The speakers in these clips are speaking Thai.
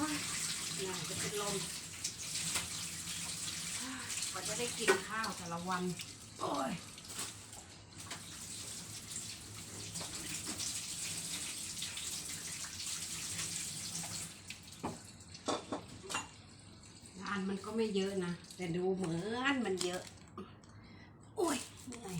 งานจะเป็นลมกว่าจะได้กินข้าวแต่ละวัน โอ้ยงานมันก็ไม่เยอะนะ แต่ดูเหมือนมันเยอะ โอ้ยเหนื่อย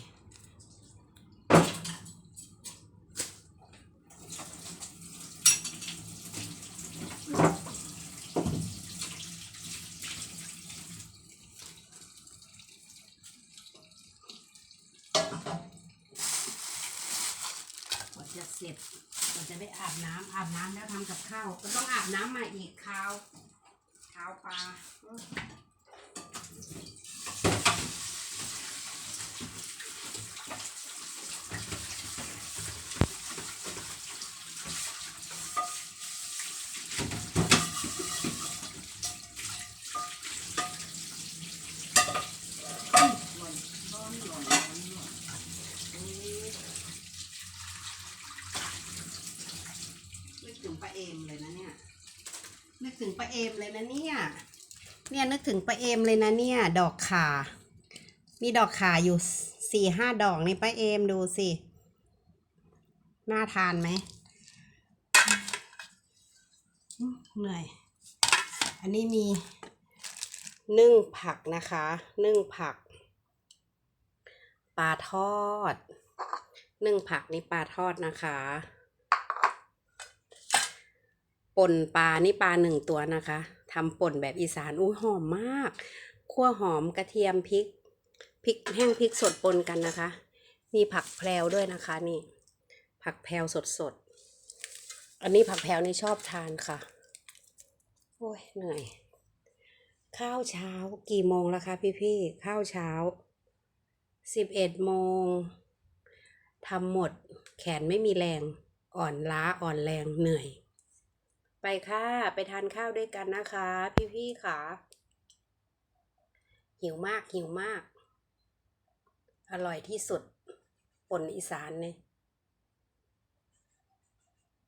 เสร็จเราจะได้อาบน้ำอาบน้ำแล้วทำกับข้าวก็ต้องอาบน้ำมาอีกคราวข้าวปลาเอ้ย หล่นร้อนหล่นร้อนหล่นเอ๊ะนึกถึ งป้าเอมเลยนะเนี่ย นึกถึงป้าเอมเลยนะเนี่ย เนี่ยนึกถึงป้าเอมเลยนะเนี่ย ดอกขา มีดอกขาอยู่สี่ห้าดอกนี่ป้าเอมดูสิ น่าทานไหมอืมเหนื่อย อันนี้มีนึ่งผักนะคะ นึ่งผัก ปลาทอด นึ่งผักนี่ปลาทอดนะคะ ป่นปลานี่ปลาหนึ่งตัวนะคะทำป่นแบบอีสานอุ้ยหอมมากคั่วหอมกระเทียมพริกพริกแห้งพริกสดปนกันนะคะ มีผักแพรวด้วยนะคะนี่ ผักแพรวสดๆอันนี้ผักแพรวนี่ชอบทานค่ะ โอ้ยเหนื่อย ข้าวเช้ากี่โมงแล้วคะพี่พี่ๆข้าวเช้าสิบเอ็ดโมงทำหมด แขนไม่มีแรง อ่อนล้าอ่อนแรงเหนื่อย ไปค่ะ ไปทานข้าวด้วยกันนะคะพี่พี่ๆค่ะ หิวมากหิวมาก อร่อยที่สุดป่นอีสานเนี่ย